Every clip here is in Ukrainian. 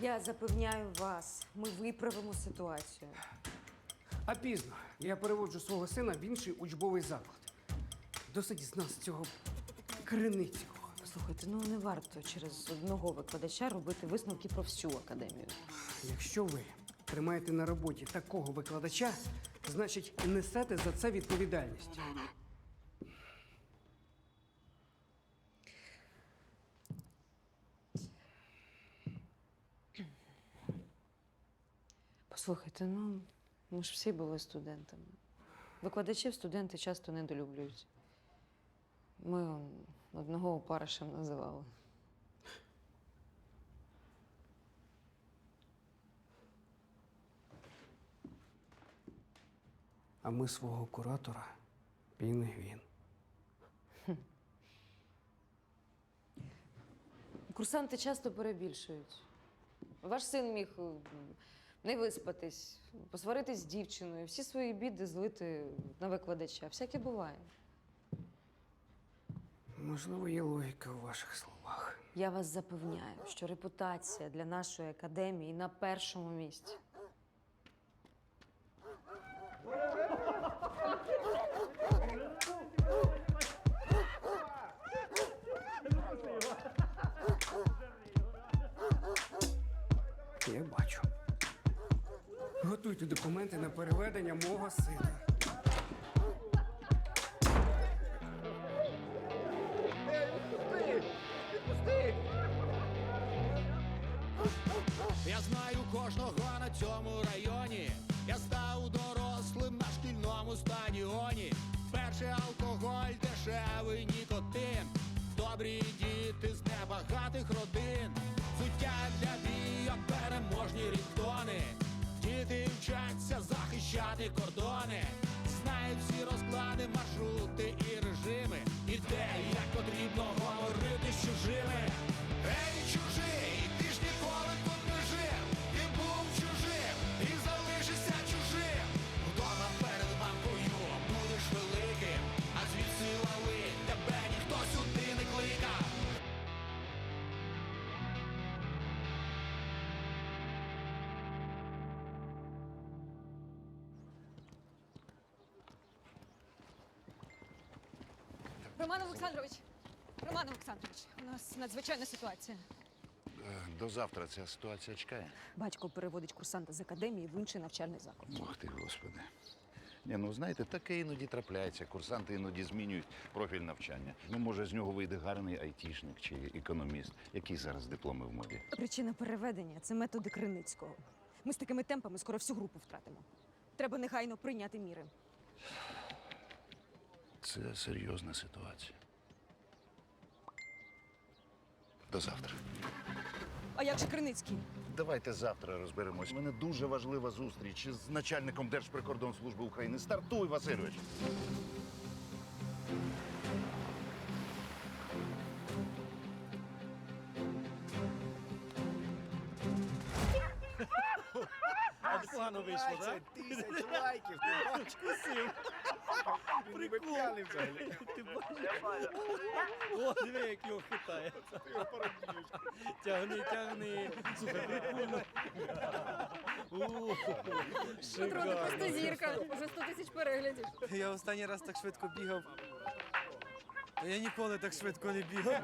Я запевняю вас, ми виправимо ситуацію. А пізно. Я переводжу свого сина в інший учбовий заклад. Досить з нас цього криницького. Слухайте, ну не варто через одного викладача робити висновки про всю академію. Якщо ви тримаєте на роботі такого викладача, значить несете за це відповідальність. Послухайте, ну ми ж всі були студентами. Викладачів студенти часто недолюблюють. Ми одного опаришем називали. А ми свого куратора пінгвін. Курсанти часто перебільшують. Ваш син міг не виспатись, посваритись з дівчиною, всі свої біди злити на викладача. Всяке буває. Можливо, є логіка у ваших словах. Я вас запевняю, що репутація для нашої академії на першому місці. Я бачу. Готуйте документи на переведення мого сина. Я знаю кожного на цьому районі. Я став дорослим на шкільному стадіоні. Перший алкоголь, дешевий нікотин. Добрі діти з небагатих родин. Суття для бія, переможні ріктони. Діти вчаться захищати кордони. Знають всі розклади, маршрути і Роман Олександрович, Роман Олександрович, у нас надзвичайна ситуація. До завтра ця ситуація чекає. Батько переводить курсанта з академії в інший навчальний заклад. Ох ти, господи. Ні, ну знаєте, таке іноді трапляється. Курсанти іноді змінюють профіль навчання. Ну, може, з нього вийде гарний айтішник чи економіст. Які зараз дипломи в моді? Причина переведення це методи Криницького. Ми з такими темпами скоро всю групу втратимо. Треба негайно прийняти міри. Це серйозна ситуація. До завтра. А як же Криницький? Давайте завтра розберемось. У мене дуже важлива зустріч з начальником Держприкордонслужби України. Стартуй, Васильович. Погано вийшло, так? Тисяч лайків, ти бачиш? Кусив. Прикол. взагалі. Ти бачиш? О, диви, як його хитає. Тягни, тягни. Слухай, прикольно. О, Петро, ти просто шикарно. зірка. Вже 100 тисяч переглядів. Я останній раз так швидко бігав. Я ніколи так швидко не бігав.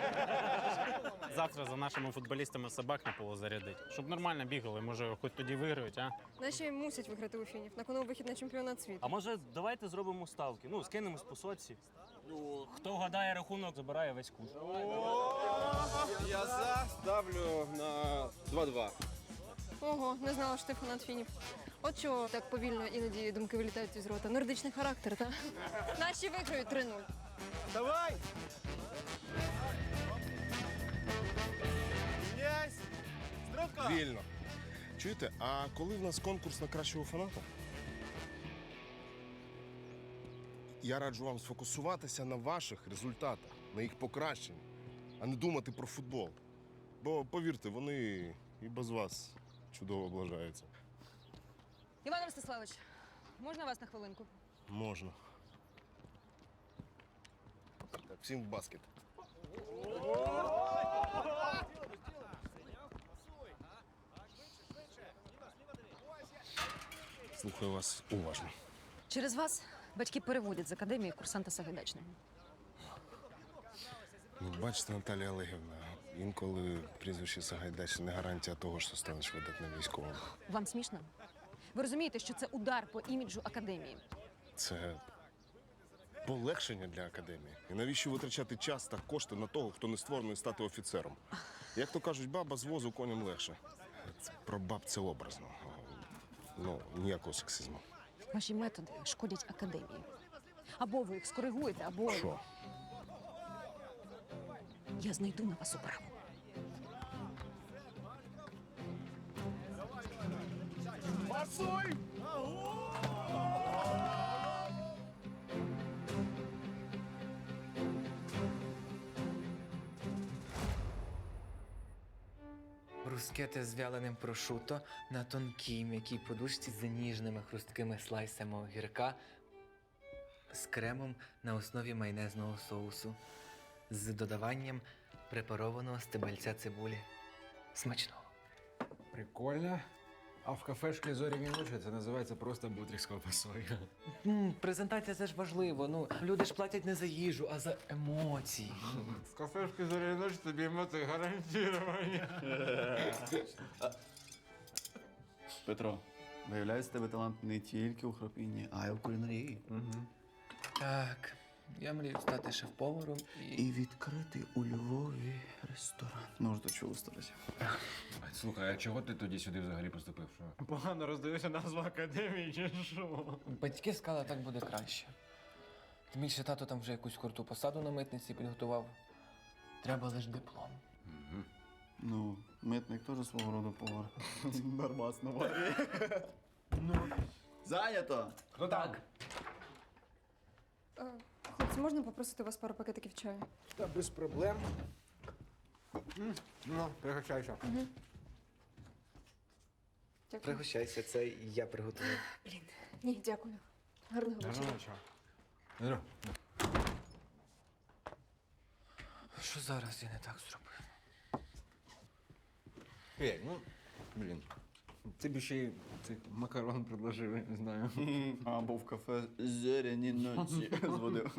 Завтра за нашими футболістами собак на поле зарядить. Щоб нормально бігали, може, хоч тоді виграють, а? Наші мусять виграти у фінів. На кону вихід на чемпіонат світу. А може, давайте зробимо ставки? Ну, скинемось по соці. Ну, хто вгадає рахунок, забирає весь куш. Я за ставлю на 2-2. Ого, не знала, що ти фанат фінів. От чого так повільно іноді думки вилітають із рота. Нордичний характер, так? Наші виграють 3-0. Давай! Князь! Стрелка! Вільно. Чуєте, а коли в нас конкурс на кращого фаната? Я раджу вам сфокусуватися на ваших результатах, на їх покращенні, а не думати про футбол. Бо повірте, вони і без вас чудово облажаються. Іван Ростиславич, можна вас на хвилинку? Можна. Так, всім в баскет. Слухаю вас уважно. Через вас батьки переводять з академії курсанта Сагайдачного. Ну, Бачите, Наталія Олегівна, інколи прізвище Сагайдач не гарантія того, що станеш видатним військовим. Вам смішно? Ви розумієте, що це удар по іміджу академії. Це полегшення для академії. І навіщо витрачати час та кошти на того, хто не створений стати офіцером? Як то кажуть, баба з возу коням легше. Це про баб це образно. Ну, ніякого сексизму. Ваші методи шкодять академії. Або ви їх скоригуєте, або Що? я знайду на вас управу. Брускети з вяленим прошуто на тонкій м'якій подушці з ніжними хрусткими слайсами огірка з кремом на основі майонезного соусу з додаванням препарованого стебельця цибулі. Смачного. Прикольно. А в кафешці зоряні ночі це називається просто бутрик з ковбасою. М, презентація це ж важливо. Ну, люди ж платять не за їжу, а за емоції. В кафешці зоряні ночі тобі емоції гарантовані. Петро, виявляється, тебе талант не тільки у хропінні, а й у кулінарії. Так, я мрію стати шеф-поваром і. І відкрити у Львові ресторан. Ну ж до чого старості. Слухай, а чого ти тоді сюди взагалі поступив? Що? Погано роздивився назву академії, чи що? Батьки сказали, так буде краще. Тим більше тато там вже якусь круту посаду на митниці підготував. Треба лише диплом. Ну, митник теж свого роду повар. Нормас на воді. Ну, Зайнято! Хто там? Е, можна попросити у вас пару пакетиків чаю? Та без проблем. Ну, пригощайся. Дякую. Пригощайся, це я приготував. Блін, ні, дякую. Гарного вечора. Ну, Що зараз я не так зробив? Ей, ну, блін. Ти б ще й цих макарон предложив, я не знаю. Або в кафе зоряні ночі зводив.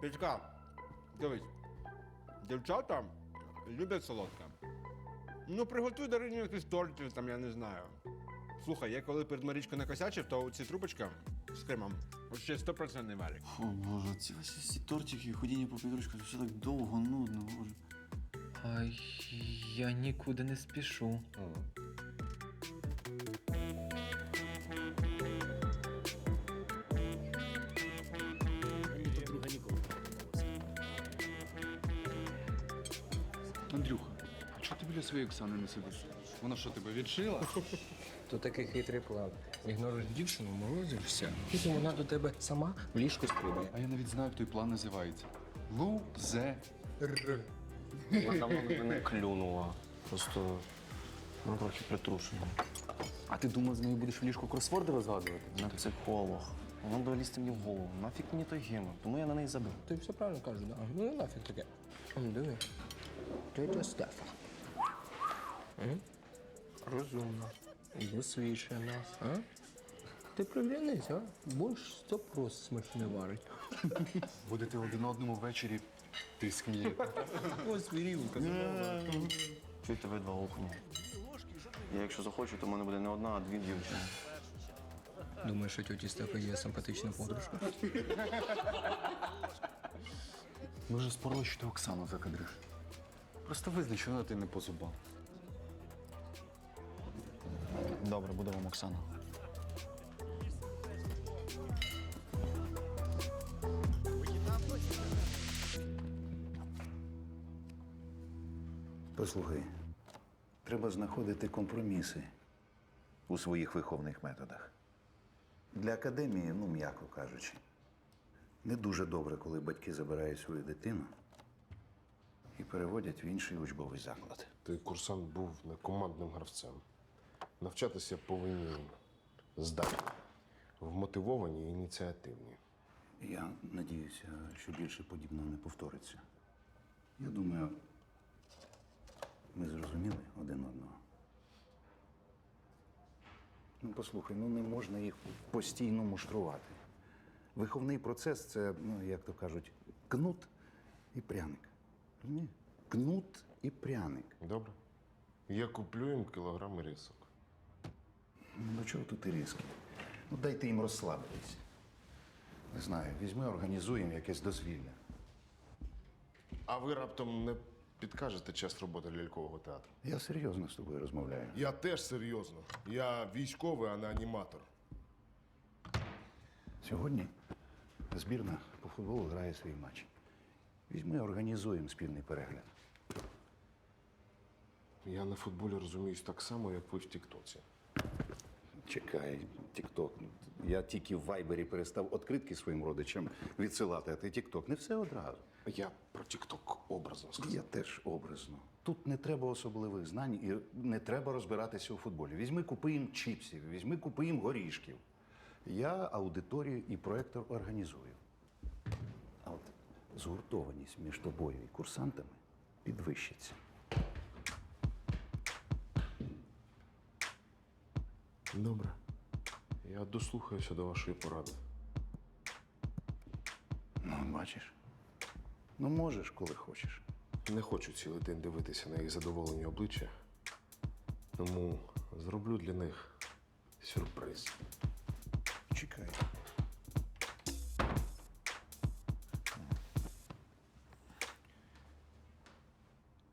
Петька, дивись, дівчата люблять солодке. Ну, приготуй Дарині якийсь тортів, там, я не знаю. Слухай, я коли перед Марічкою накосячив, то ці трубочка з кремом ще 100% варік. О, боже, ці ось всі тортики, ходіння по підручках, все так довго, нудно, боже. А я нікуди не спішу. Не. Андрюха, а чого ти біля своєї Оксани не сидиш? Вона що, тебе відшила? То такий хитрий план. Ігноруєш дівчину, морозишся, потім вона до тебе сама в ліжко стрибає. А я навіть знаю, як той план називається. Лузе. Вона давно на мене клюнула. Просто ну, трохи притрушена. А ти думав, з нею будеш в ліжку кросворди розгадувати? Вона психолог. Вона буде лізти мені в голову. Нафіг мені той гемор, тому я на неї забив. Ти все правильно кажеш, да? Ну не нафіг таке. Диви. Тетя Стефа. М? Досвідчена. А? Ти приглянись, а? Борщ сто просто смачне варить. Будете один одному ввечері тиск мені. Ось вірівка. Чуєте ви два окуня? Я якщо захочу, то в мене буде не одна, а дві дівчини. Думаєш, що тьоті Стефа є симпатична подружка? Ми вже спорили, що ти Оксану закадриш. Просто визнач, вона ти не по зубам. Добре, буде вам Оксана. Послухай, треба знаходити компроміси у своїх виховних методах. Для академії, ну, м'яко кажучи, не дуже добре, коли батьки забирають свою дитину і переводять в інший учбовий заклад. Той курсант був не командним гравцем. Навчатися повинні здатні, вмотивовані і ініціативні. Я надіюся, що більше подібно не повториться. Я думаю, ми зрозуміли один одного. Ну, послухай, ну не можна їх постійно муштрувати. Виховний процес це, ну, як то кажуть, кнут і пряник. Ні? Кнут і пряник. Добре. Я куплю їм кілограми рисок. Ну, до чого тут і різки? Ну, дайте їм розслабитись. Не знаю, візьми, організуємо якесь дозвілля. А ви раптом не підкажете час роботи лялькового театру? Я серйозно з тобою розмовляю. Я теж серйозно. Я військовий, а не аніматор. Сьогодні збірна по футболу грає свій матч. Візьми, організуємо спільний перегляд. Я на футболі розуміюсь так само, як ви в Тіктоці. Чекай, Тікток. Я тільки в Вайбері перестав відкритки своїм родичам відсилати, а ти Тікток. Не все одразу. Я про Тікток образно сказав. Я теж образно. Тут не треба особливих знань і не треба розбиратися у футболі. Візьми, купи їм чіпсів, візьми, купи їм горішків. Я аудиторію і проектор організую. А от згуртованість між тобою і курсантами підвищиться. Добре. Я дослухаюся до вашої поради. Ну, бачиш. Ну, можеш, коли хочеш. Не хочу цілий день дивитися на їх задоволені обличчя. Тому зроблю для них сюрприз. Чекай.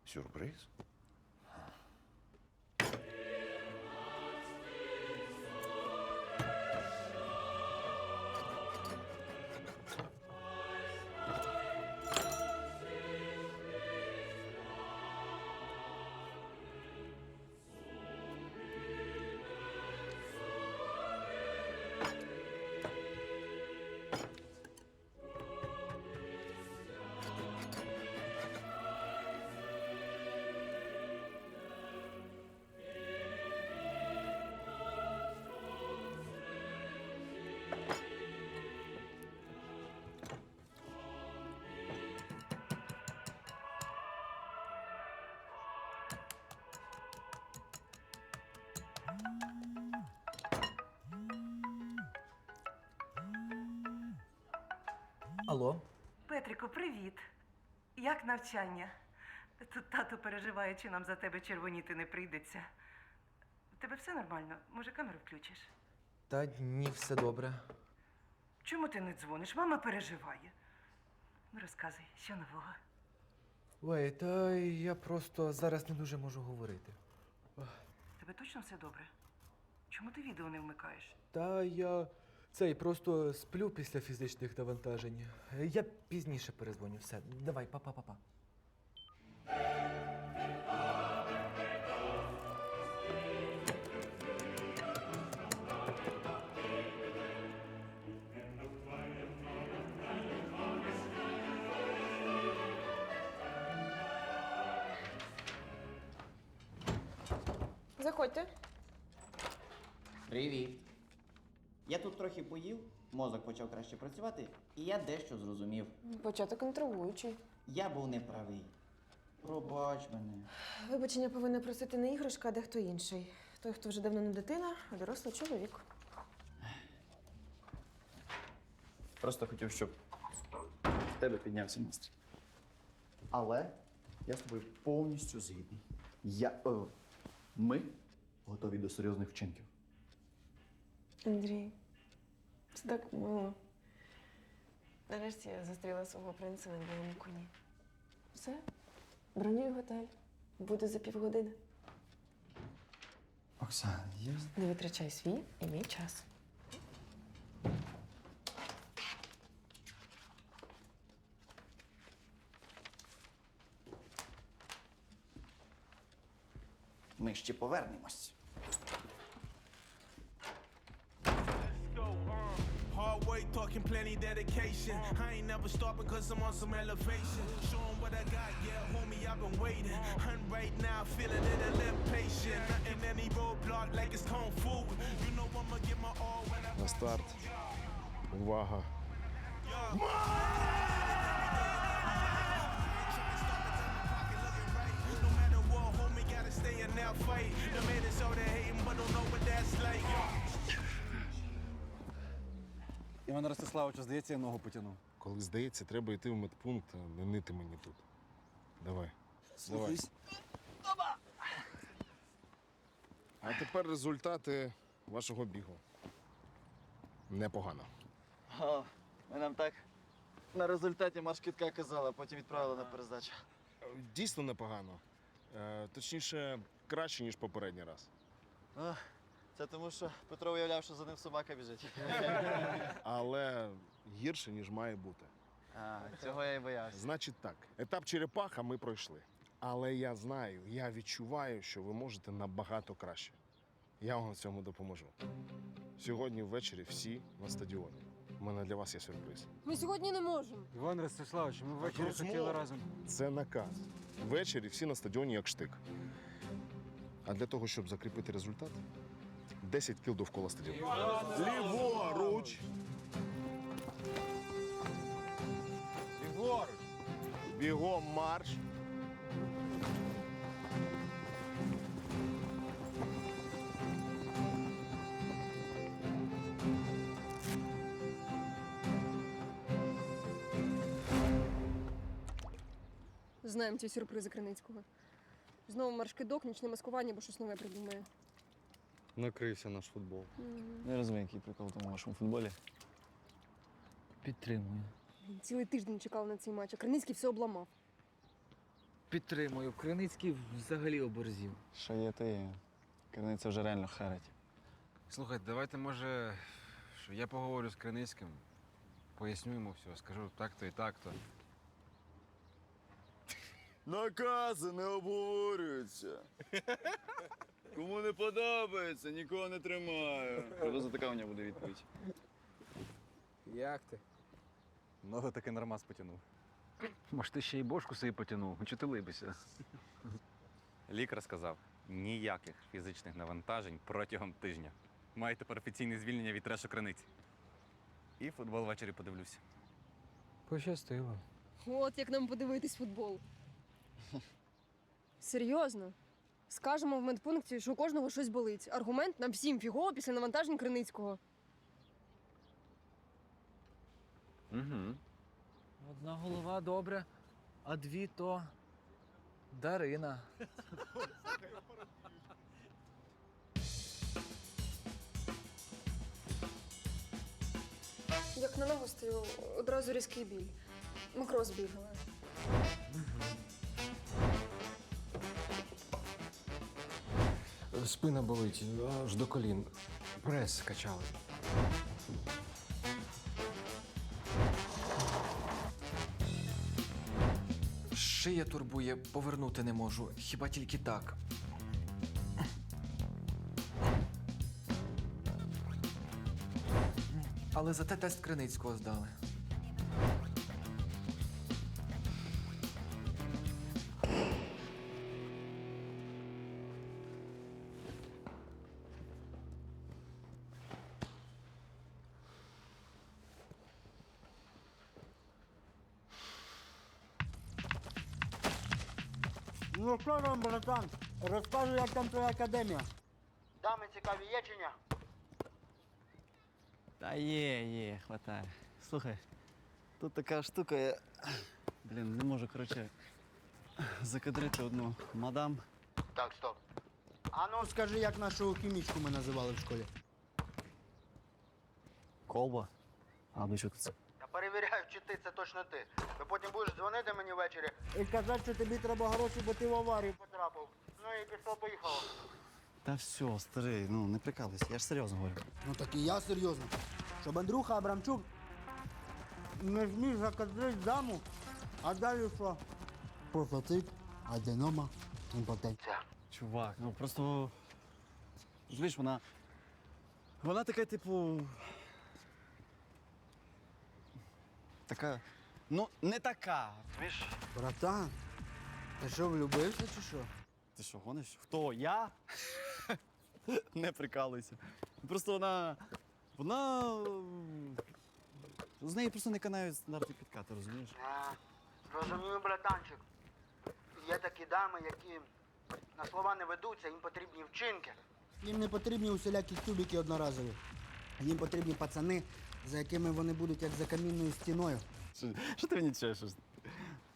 Сюрприз? Алло? Петрику, привіт. Як навчання? Тут тато переживає, чи нам за тебе червоніти не прийдеться. У тебе все нормально? Може, камеру включиш? Та ні, все добре. Чому ти не дзвониш? Мама переживає. Ну, розказуй, що нового? Ой, та я просто зараз не дуже можу говорити. У Тебе точно все добре? Чому ти відео не вмикаєш? Та я цей просто сплю після фізичних навантажень. Я пізніше перезвоню. Все, давай, па-па-па-па. Привіт. Я тут трохи поїв, мозок почав краще працювати, і я дещо зрозумів. Початок інтригуючий. Я був неправий. Пробач мене. Вибачення повинна просити не іграшка, а дехто інший. Той, хто вже давно не дитина, а дорослий чоловік. Просто хотів, щоб в тебе піднявся настрій. Але я з тобою повністю згідний. Я. Е, ми готові до серйозних вчинків. Андрій, це так мило. Нарешті я зустріла свого принца на білому коні. Все, бронюю готель. Буду за півгодини. Оксана, я. Не витрачай свій і мій час. Ми ще повернемось. work, talking plenty dedication. I ain't never stopping cause I'm on some elevation. Show 'em what I got, yeah, homie, I've been waiting. I'm right now feeling it a little patient. Nothing any roadblock like it's kung fu. You know I'ma give my all when I На старт. Увага. No matter what, homie, gotta stay in that fight. The man is out there hating, but don't know what that's like. Іван Ростиславовичу, здається, я ногу потягнув. Коли здається, треба йти в медпункт, а не нити мені тут. Давай. Давай. А тепер результати вашого бігу. Непогано. О, ми нам так на результаті марш кітка казали, а потім відправили на перездачу. Дійсно непогано. Е, точніше, краще, ніж попередній раз. О, це тому, що Петро уявляв, що за ним собака біжить. Але гірше, ніж має бути. А, цього я і боявся. Значить так, етап черепаха ми пройшли. Але я знаю, я відчуваю, що ви можете набагато краще. Я вам в цьому допоможу. Сьогодні ввечері всі на стадіоні. У мене для вас є сюрприз. Ми сьогодні не можемо. Іван Ростиславович, ми ввечері Розмова. хотіли разом. Це наказ. Ввечері всі на стадіоні як штик. А для того, щоб закріпити результат, 10 кіл довкола стадіону. Ліворуч! Ліворуч! Бігом марш! Знаємо ці сюрпризи Криницького. Знову маршкидок, нічне маскування, бо щось нове придумає. Накрився наш футбол. Не розумію, який прикол в тому вашому футболі. Підтримую. Блін, Цілий тиждень чекав на цей матч, а Криницький все обламав. Підтримую. Криницький взагалі оборзів. Що є, то є. Криниця вже реально харить. Слухайте, давайте, може, що я поговорю з Криницьким, поясню йому все, скажу так-то і так-то. Накази не обговорюються. Кому не подобається, нікого не тримаю. Приблизно така у нього буде відповідь. Як ти? Ногу таки нормас потягнув. Може, ти ще й бошку собі потягнув, чи ти либися? Лікар сказав, ніяких фізичних навантажень протягом тижня. Маю тепер офіційне звільнення від трешу криниці. І футбол ввечері подивлюся. Пощастило. От як нам подивитись футбол. Серйозно. Скажемо в медпункті, що у кожного щось болить. Аргумент нам всім фігово після навантажень Криницького. Угу. Одна голова добре, а дві то Дарина. Як на ногу стою, одразу різкий біль. Макроз бігала. Спина болить аж до колін. Прес качали. Шия турбує, повернути не можу. Хіба тільки так. Але зате тест Криницького здали. Ну що там, братан? Розкажи, як там твоя академія. Дами цікаві є чи ні? Та є, є, хватає. Слухай, тут така штука, я. Блін, не можу, коротше, закадрити одну мадам. Так, стоп. А ну скажи, як нашу хімічку ми називали в школі. Колба. А до чого це? Я перевіряю, чи ти це точно ти. Ти потім будеш дзвонити мені ввечері. І казати, що тобі треба гроші, бо ти в аварію потрапив. Ну і пішло, поїхало. Та все, старий, ну не прикалуйся, я ж серйозно говорю. Ну так і я серйозно. Щоб Андрюха Абрамчук не зміг закадрити даму, а далі що? Профоцит, аденома, імпотенція. Чувак, ну просто. Розумієш, вона. Вона така, типу. Така. Ну, не така. Розумієш? Братан, ти що, влюбився чи що? Ти що, гониш? Хто? Я? не прикалуйся. Просто вона. Вона. З неї просто не канають стандарти підкати, розумієш? Розумію, братанчик. Є такі дами, які на слова не ведуться, їм потрібні вчинки. Їм не потрібні усілякі тюбики одноразові. Їм потрібні пацани, за якими вони будуть як за камінною стіною. Що ти мені чешеш?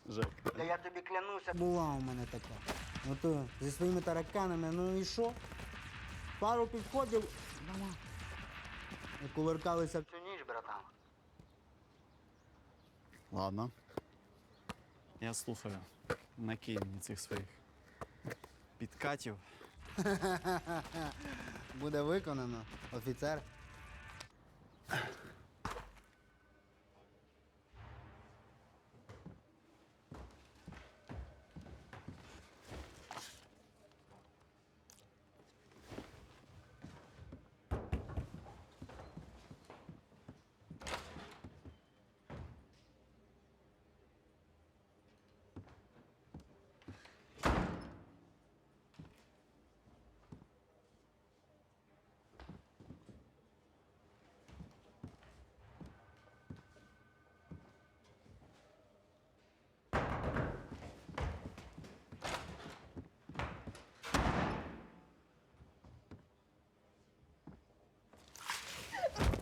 Жек. Та я тобі клянуся. Була у мене така. Ото зі своїми тараканами, ну і що? Пару підходів. Мама. І кувыркалися всю ніч, братан. Ладно. Я слухаю. Накинь мені цих своїх підкатів. Буде виконано, офіцер.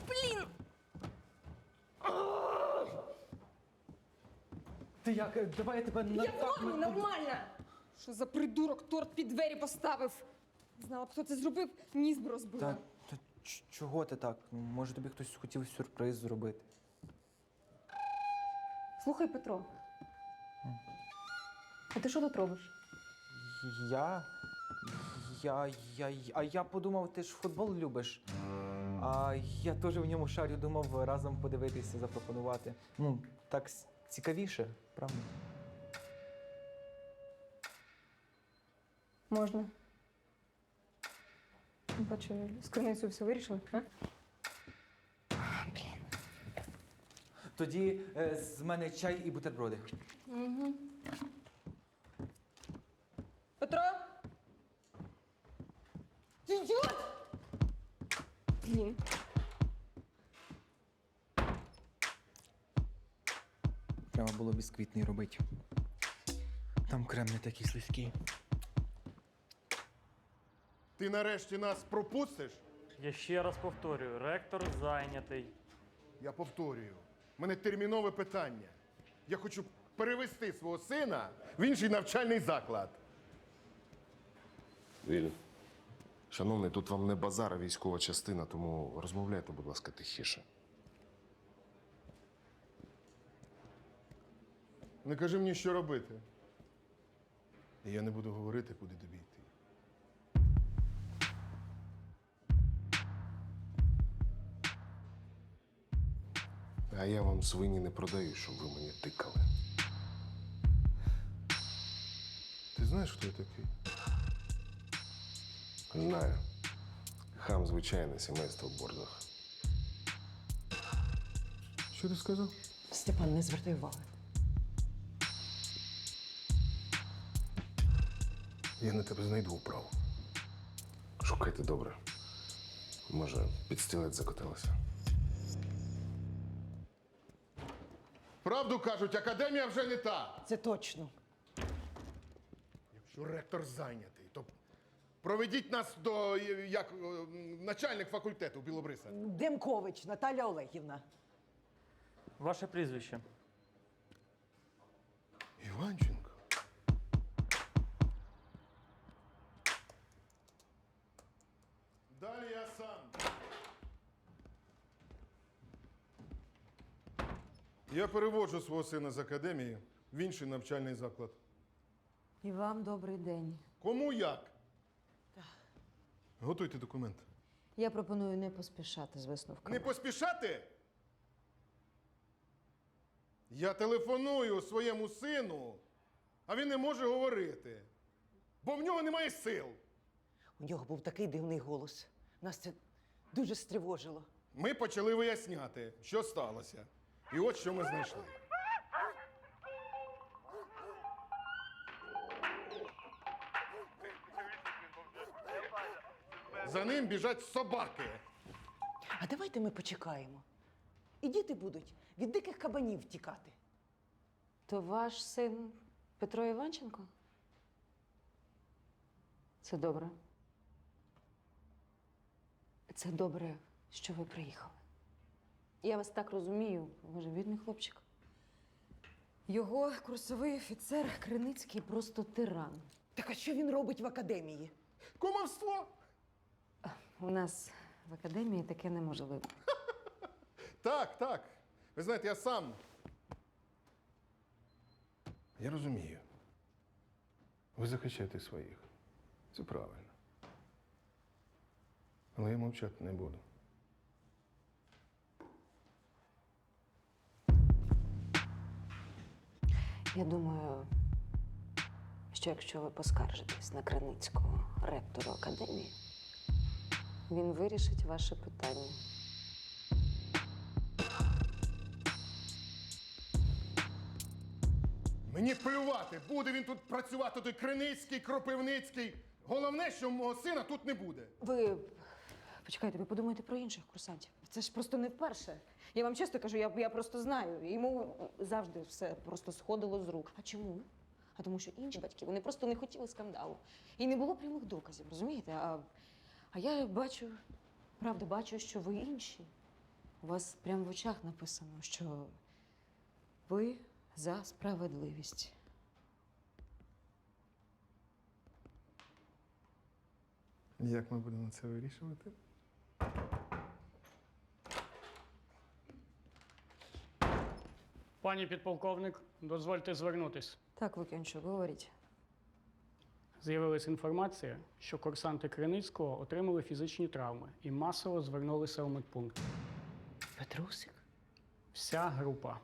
Блін! Ти як? Е, Давай я тебе на Я в нормі, нормально! Що за придурок торт під двері поставив? Знала б, хто це зробив, ніс би розбила. Та, та ч- чого ти так? Може тобі хтось хотів сюрприз зробити? Слухай, Петро. А ти що тут робиш? Я. Я. Я. А я подумав, ти ж футбол любиш. А я теж в ньому шарю думав разом подивитися, запропонувати. Ну, так с- цікавіше, правда? Можна. Бачу, з криницею все вирішили, а? Тоді е, з мене чай і бутерброди. Угу. Петро? Ідіот! Блін. Треба було бісквітний робити. Там крем не такий слизький. Ти нарешті нас пропустиш? Я ще раз повторюю, ректор зайнятий. Я повторюю. У мене термінове питання. Я хочу перевести свого сина в інший навчальний заклад. Вільно. Шановний, тут вам не базар, а військова частина, тому розмовляйте, будь ласка, тихіше. Не кажи мені, що робити. І я не буду говорити, куди тобі йти. А я вам свині не продаю, щоб ви мені тикали. Ти знаєш, хто я такий? Знаю. Хам звичайне сімейство в бордах. Що ти сказав? Степан, не звертай уваги. Я на тебе знайду управу. Шукайте добре. Може, під стілець закотилося. Правду кажуть, академія вже не та. Це точно. Якщо ректор зайнятий, то проведіть нас до е, як е, начальник факультету Білобриса. Демкович Наталя Олегівна. Ваше прізвище. Іванченко. Я переводжу свого сина з академії в інший навчальний заклад. І вам добрий день. Кому як? Готуйте документи. Я пропоную не поспішати з висновками. Не поспішати? Я телефоную своєму сину, а він не може говорити, бо в нього немає сил. У нього був такий дивний голос. Нас це дуже стривожило. Ми почали виясняти, що сталося. І от що ми знайшли. За ним біжать собаки. А давайте ми почекаємо. І діти будуть від диких кабанів втікати. То ваш син Петро Іванченко? Це добре. Це добре, що ви приїхали. Я вас так розумію, може, бідний хлопчик. Його курсовий офіцер Криницький просто тиран. Так а що він робить в академії? Кумовство! У нас в академії таке неможливо. Так, так. Ви знаєте, я сам. Я розумію. Ви захищаєте своїх. Це правильно. Але я мовчати не буду. Я думаю, що якщо ви поскаржитесь на Криницького ректору академії, він вирішить ваше питання. Мені плювати, буде він тут працювати, той Криницький, Кропивницький. Головне, що мого сина тут не буде. Ви почекайте, ви подумайте про інших курсантів. Це ж просто не вперше. Я вам чесно кажу, я, я просто знаю. Йому завжди все просто сходило з рук. А чому? А тому, що інші батьки вони просто не хотіли скандалу. І не було прямих доказів, розумієте? А, а я бачу, правда, бачу, що ви інші. У вас прямо в очах написано, що ви за справедливість. Як ми будемо це вирішувати? Пані підполковник, дозвольте звернутись. Так, Лук'янчук, говоріть. З'явилася інформація, що курсанти Криницького отримали фізичні травми і масово звернулися у медпункт. Петрусик? Вся група.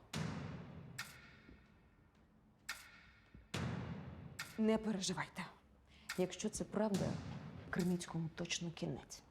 Не переживайте. Якщо це правда, Криницькому точно кінець.